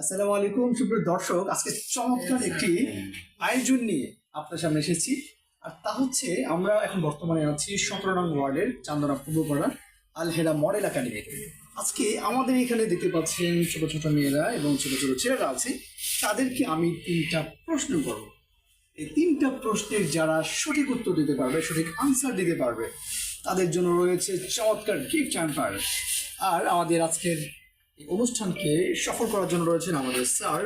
আসসালামু আলাইকুম, সুপ্রিয় দর্শক। আজকে চমৎকার একটি আয়োজন নিয়ে আপনার সামনে এসেছি। আর তা হচ্ছে, আমরা এখন বর্তমানে আছি সতেরো নং ওয়ার্ডের চান্দনা পূর্বপাড়া আলহেরা মডেল একাডেমি। আজকে আমাদের এখানে দেখতে পাচ্ছেন ছোট ছোট মেয়েরা এবং ছোট ছোট ছেলেরা আছে। তাদেরকে আমি তিনটা প্রশ্ন করব। এই তিনটা প্রশ্নের যারা সঠিক উত্তর দিতে পারবে, সঠিক আনসার দিতে পারবে, তাদের জন্য রয়েছে চমৎকার গিফট হ্যাম্পার আর আমাদের আজকের এই অনুষ্ঠানকে সফল করার জন্য রয়েছেন আমাদের স্যার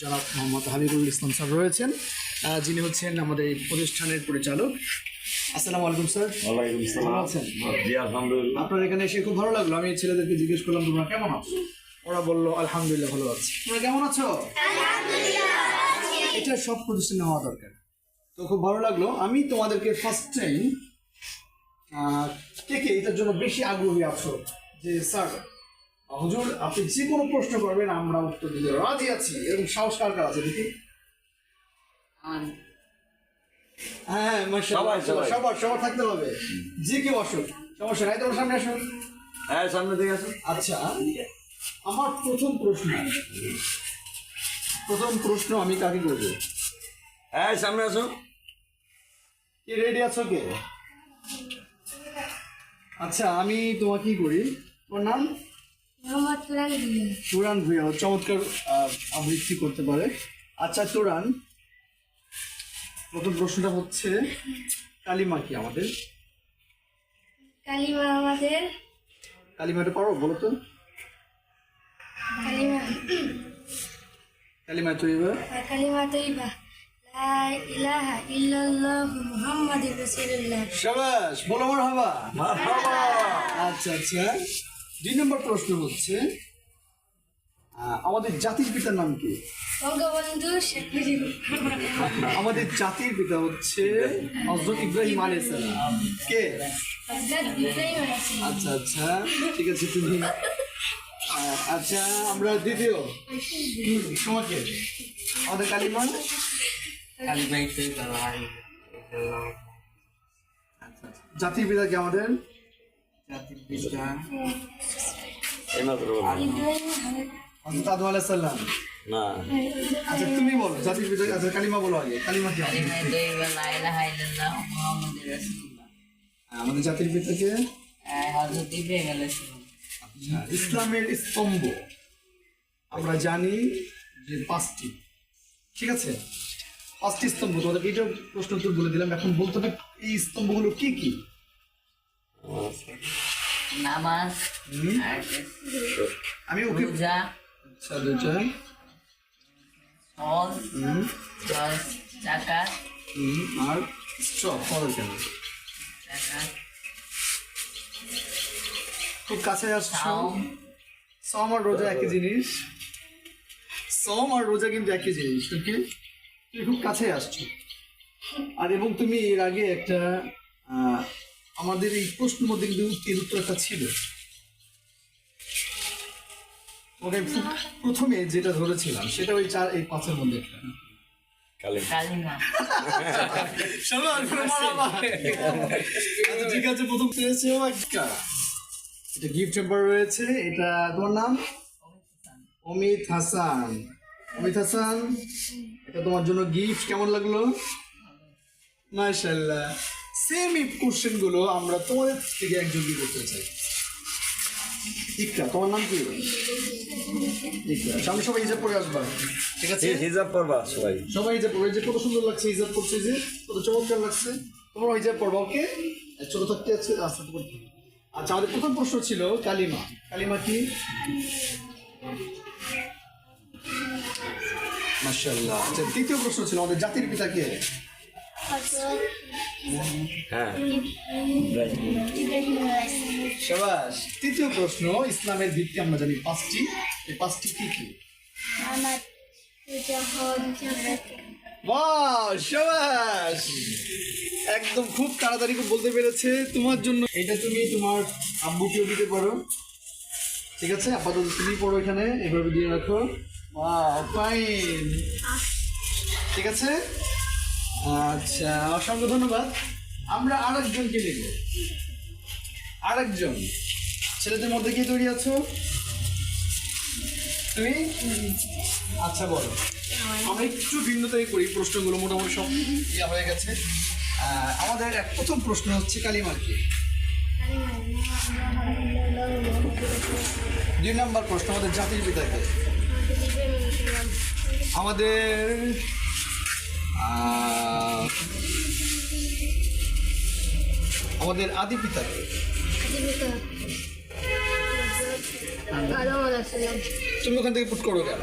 জনাব মোহাম্মদ হাবিবুল ইসলাম স্যার রয়েছেন যিনি হচ্ছেন আমাদের এই প্রতিষ্ঠানের পরিচালক। আসসালামু আলাইকুম স্যার। ওয়ালাইকুম ভালো সালাম আছেন? জি আলহামদুলিল্লাহ। আপনার এখানে এসে খুব ভালো লাগল। আমি ছেলেদেরকে জিজ্ঞেস করলাম তোমরা কেমন আছো? ওরা বলল আলহামদুলিল্লাহ ভালো আছি। তোমরা কেমন আছো? এটা সব প্রতিষ্ঠানে হওয়া দরকার। তো খুব ভালো লাগল। আমি তোমাদেরকে ফার্স্ট টাইম কে কে এটার জন্য বেশি আগ্রহী আছো? যে স্যার হুজুর আপনি যে কোনো প্রশ্ন করবেন আমরা উত্তর দিতে রাজি আছি এরকম সাহস কার কার আছে দেখি হ্যাঁ সবাই, সবাই। সবার সবার থাকতে হবে। যে কেউ আসুক সমস্যা নাই তোমার সামনে আসুন। হ্যাঁ সামনে দিকে আসুন। আচ্ছা আমার প্রথম প্রশ্ন প্রথম প্রশ্ন আমি কাকে করব? হ্যাঁ সামনে আসুন। কে রেডি আছো কে? আচ্ছা আমি তোমাকে কি করি। তোমার নাম? ভুইয়া ও চমৎকার আবৃত্তি করতে পারে। আচ্ছা তুরান প্রথম প্রশ্নটা হচ্ছে কালিমা কি আমাদের? কালিমা আমাদের? কালিমাটা পারো বলো তো। কালিমা। কালিমা তৈবা কালিমা তৈবা শাবাশ বলো আমার হাবা আচ্ছা আচ্ছা। দুই নম্বর প্রশ্ন হচ্ছে আমাদের জাতির পিতার নাম কি? বঙ্গবন্ধু শেখ মুজিবুর আমাদের জাতির পিতা হচ্ছে হজরত ইব্রাহিম আলাইহিস সালাম। কে? আচ্ছা আচ্ছা ঠিক আছে তুমি। আচ্ছা আমরা দ্বিতীয়। তোমাকে। আমাদের কালিমা। আচ্ছা, আচ্ছা। জাতির পিতা কি আমাদের? না। আচ্ছা তুমি বলো জাতির পিতা আচ্ছা কালিমা বলো আগে কালিমা কি? আমাদের? জাতির পিতাকে আচ্ছা, ইসলামের স্তম্ভ। আমরা জানি যে পাঁচটি। ঠিক আছে? পাঁচটি স্তম্ভ। তোমাদের এইটা প্রশ্ন উত্তর বলে দিলাম। এখন বলতে হবে এই স্তম্ভগুলো কি কি? নামাজ আমি ওকে রোজা আচ্ছা ফল হুম, দশ টাকা আর ফল কেন? টাকা খুব কাছে আসছো সম আর রোজা একই জিনিস। সম আর রোজা কিন্তু একই জিনিস ওকে তুমি খুব কাছে আসছো। আর এবং তুমি এর আগে একটা আমাদের এই প্রশ্নের মধ্যে কিন্তু এর উত্তর একটা ছিল। ওকে প্রথমে যেটা ধরেছিলাম সেটা ওই চার এই পাঁচের মধ্যে একটা। আচ্ছা, ঠিক আছে প্রথম একটা। এটা গিফট চেম্বার রয়েছে এটা তোমার নাম? অমিত হাসান। অমিত হাসান এটা তোমার জন্য গিফট কেমন লাগল? মাশাল্লাহ সেম এই কোশ্চেনগুলো আমরা তোমাদের থেকে একযোগী করতে চাই। ইকরা তোমার নাম কি? ইকরা সামনে সবাই হিজাব পরে আসবা। ঠিক আছে? হিজাব পরবা সবাই। সবাই হিজাব পড়বে যে কত সুন্দর লাগছে হিজাব করছে যে কত চমৎকার লাগছে। তোমরা হিজাব পড়বা ওকে? ছোট থাকতে আছে আস্তে আস্তে করতে আচ্ছা আমাদের প্রথম প্রশ্ন ছিল কালিমা। কালিমা কি? মাশাআল্লাহ। আচ্ছা দ্বিতীয় প্রশ্ন ছিল আমাদের জাতির পিতা কে হ্যাঁ। আলাইহিস তৃতীয় প্রশ্ন ইসলামের ভিত্তি আমরা জানি পাঁচটি। এই পাঁচটি কি কি? শাবাশ একদম খুব তাড়াতাড়ি করে বলতে পেরেছে। তোমার জন্য এটা তুমি তোমার আব্বুকেও দিতে পারো। ঠিক আছে? আপাতত তুমি পড়ো এখানে এভাবে দিয়ে রাখো। বাহ ফাইন। ঠিক আছে? আচ্ছা অসংখ্য ধন্যবাদ। আমরা আরেকজনকে নেব আরেকজন। ছেলেদের মধ্যে কি তৈরি আছো? তুমি? আচ্ছা বলো। আমরা একটু ভিন্নতাই করি, প্রশ্নগুলো মোটামুটি সব ইয়া হয়ে গেছে। আমাদের এক প্রথম প্রশ্ন হচ্ছে কালিমার কি দুই নম্বর প্রশ্ন, আমাদের জাতির পিতাকে। আমাদের আমাদের আদি আলাইসাল্লাম তুমি ওখান থেকে পুট করো কেন?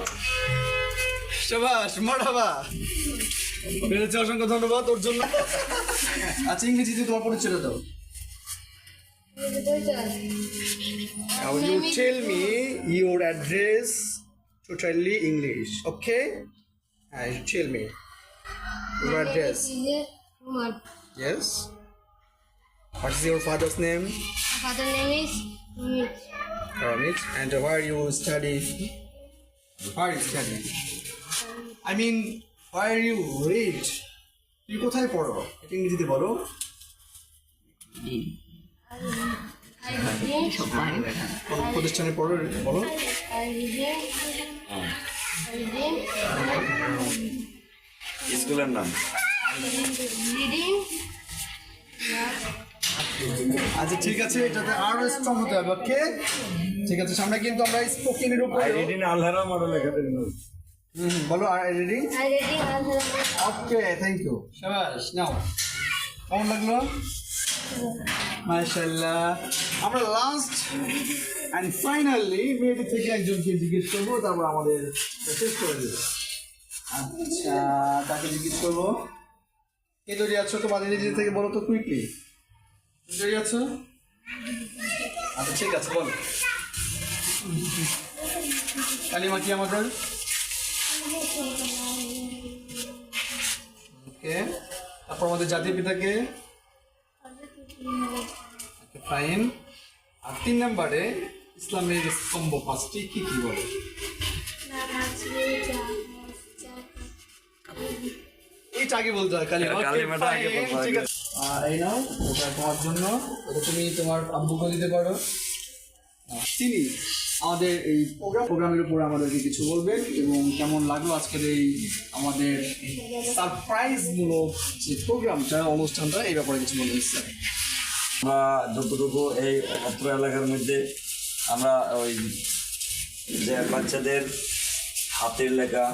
শাবাশ মারাবা। বেড়েছে অসংখ্য ধন্যবাদ ওর জন্য। আচ্ছা ইংরেজিতে তোমার পরিচয় দাও। Now you your address. My Yes. What is your father's name? father name is Amit. Ramit. And where you study? Where you study? I mean, where you read? তুমি কোথায় পড়ো এটা ইংরেজিতে বলো প্রতিষ্ঠানে পড়ো বলো স্কুলের নাম? আচ্ছা ঠিক আছে এটাতে আরও স্ট্রং হতে হবে ওকে ঠিক আছে সামনে কিন্তু আমরা স্পোকেনের উপরে আইডিন আলহারা মডেল লেখা দিন বলো আর রিডিং ওকে থ্যাংক ইউ শাবাশ নাও। কেমন লাগল? মাশাআল্লাহ। আমরা লাস্ট অ্যান্ড ফাইনালি মেয়েদের থেকে একজনকে জিজ্ঞেস করব তারপর আমাদের শেষ করে দেবো। আচ্ছা তাকে জিজ্ঞেস করব। কে তৈরি আছো? তোমাদের নিজে থেকে বলো তো কুইকলি তৈরি আছো? আচ্ছা ঠিক আছে, বলো। কালিমা কি আমাদের? ওকে, তারপর আমাদের জাতীয় পিতাকে? ফাইন আর তিন নম্বরে ইসলামের স্তম্ভ পাঁচটি কি কি বলে? আগে বলতে হয় কালিমা হ্যাঁ, কালিমাটা আগে বলতে হয়। এই নাও এটা তোমার জন্য। এটা তুমি তোমার আব্বুকে দিতে পারো। তিনি আমাদের এই প্রোগ্রাম প্রোগ্রামের উপর আমাদেরকে কিছু বলবেন এবং কেমন লাগল আজকের এই আমাদের সারপ্রাইজ মূলক যে প্রোগ্রামটা অনুষ্ঠানটা এই ব্যাপারে কিছু বলবেন স্যার? আমরা যতটুকু এই অত্র এলাকার মধ্যে আমরা ওই যে বাচ্চাদের হাতের লেখা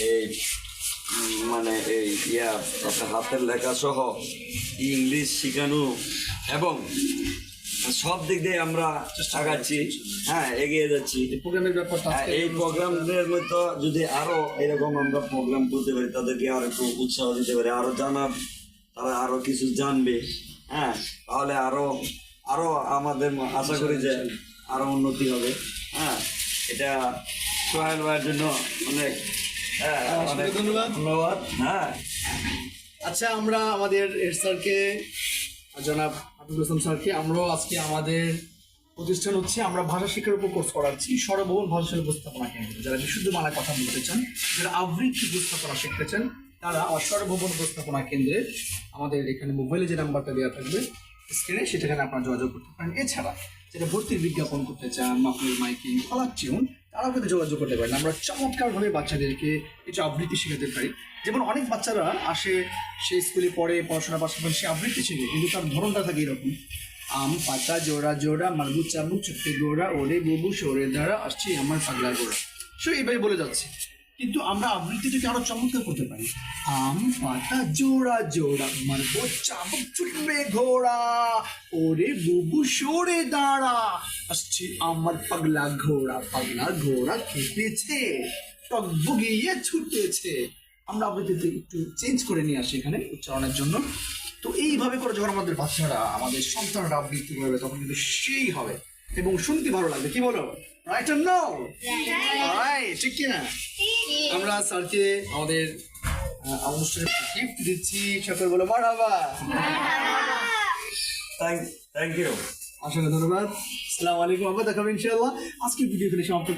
এই মানে এই ইয়া আপনার হাতের লেখা সহ ইংলিশ শেখানো এবং সব দিক দিয়ে আমরা আগাচ্ছি। হ্যাঁ এগিয়ে যাচ্ছি। প্রোগ্রামের ব্যাপারটা হ্যাঁ, এই প্রোগ্রামের মধ্যে যদি আরও এরকম আমরা প্রোগ্রাম করতে পারি তাদেরকে আরও একটু উৎসাহ দিতে পারি আরও জানার তারা আরও কিছু জানবে। হ্যাঁ তাহলে আরও আরও আমাদের আশা করি যে আরও উন্নতি হবে। হ্যাঁ এটা সহায় হওয়ার জন্য অনেক ধন্যবাদ। ধন্যবাদ। হ্যাঁ। আচ্ছা আমরা আমাদের এর স্যারকে জনাব আবুল হাসান স্যারকে আমরাও আজকে আমাদের প্রতিষ্ঠান হচ্ছে আমরা ভাষা শিক্ষার উপর কোর্স করাচ্ছি সর্বভৌম ভাষা উপস্থাপনা কেন্দ্র। যারা বিশুদ্ধ বাংলা কথা বলতে চান যারা আবৃত্তি উপস্থাপনা শিখতে চান তারা আমার সর্বভৌম উপস্থাপনা কেন্দ্রে আমাদের এখানে মোবাইলে যে নাম্বারটা দেওয়া থাকবে স্ক্রিনে সেটাখানে আপনারা যোগাযোগ করতে পারেন। এছাড়া যেটা ভর্তির বিজ্ঞাপন করতে চান মাপুর মাইকিং কলার টিউন তারাও কিন্তু যোগাযোগ করতে পারেন। আমরা চমৎকারভাবে বাচ্চাদেরকে কিছু আবৃত্তি শেখাতে পারি। যেমন অনেক বাচ্চারা আসে, সে স্কুলে পড়ে পড়াশোনা পাশাপাশি সে আবৃত্তি শেখে, কিন্তু তার ধরনটা থাকে এরকম। আম, পাতা, জোড়া জোড়া মারবু চাবু চোখে গোড়া, ওরে, বুবু, সরে দাঁড়া, আসছি আমার পাগলা গোড়া। সো এইভাবে বলে যাচ্ছে। কিন্তু আমরা আবৃত্তিটাকে আরও চমৎকার করতে পারি। আম পাতা জোড়া জোড়া মারবো চাবুক ছুটবে ঘোড়া ওরে বুবু সরে দাঁড়া। আসছে আমার পাগলা ঘোড়া পাগলা ঘোড়া খেপেছে টক বুগিয়ে ছুটেছে। আমরা আবৃত্তিতে একটু চেঞ্জ করে নিয়ে আসি এখানে উচ্চারণের জন্য। তো এইভাবে করে যখন আমাদের বাচ্চারা আমাদের সন্তানরা আবৃত্তি করবে তখন কিন্তু সেই হবে। এবং শুনতে ভালো লাগবে। কি বলো? রাইট নো রাইট ঠিক কি না আমরা স্যারকে আমাদের অনুষ্ঠানে গিফট দিচ্ছি। সকল বলো মারাবা থ্যাংক ইউ অসংখ্য ধন্যবাদ। আসসালামু আলাইকুম আবার দেখাবো ইনশাআল্লাহ। আজকের ভিডিও এখানে সমাপ্ত।